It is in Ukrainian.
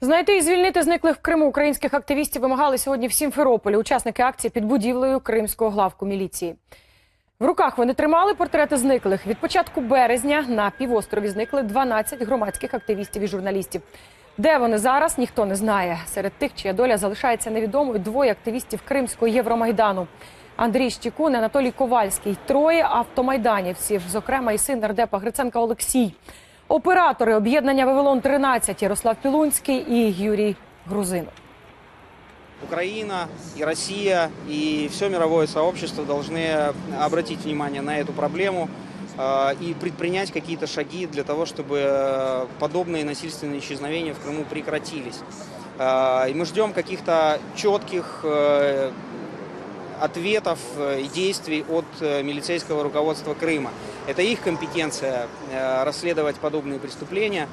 Знайти і звільнити зниклих в Криму українських активістів вимагали сьогодні в Сімферополі. Учасники акції під будівлею Кримського главку міліції. В руках вони тримали портрети зниклих. Від початку березня на півострові зникли 12 громадських активістів і журналістів. Де вони зараз, ніхто не знає. Серед тих, чия доля залишається невідомою, двоє активістів Кримського Євромайдану. Андрій Щікун, Анатолій Ковальський, троє автомайданівців, зокрема і син нардепа Гриценка Олексій. Оператори об'єднання Вавилон 13 Ярослав Пілунський і Юрій Грузинов. Украина и Россия и все мировое сообщество должны обратить внимание на эту проблему э, и предпринять какие-то шаги для того, чтобы э, подобные насильственные исчезновения в Крыму прекратились. Э, И мы ждем каких-то четких э, ответов э, и действий от э, милицейского руководства Крыма. Это их компетенция э, расследовать подобные преступления.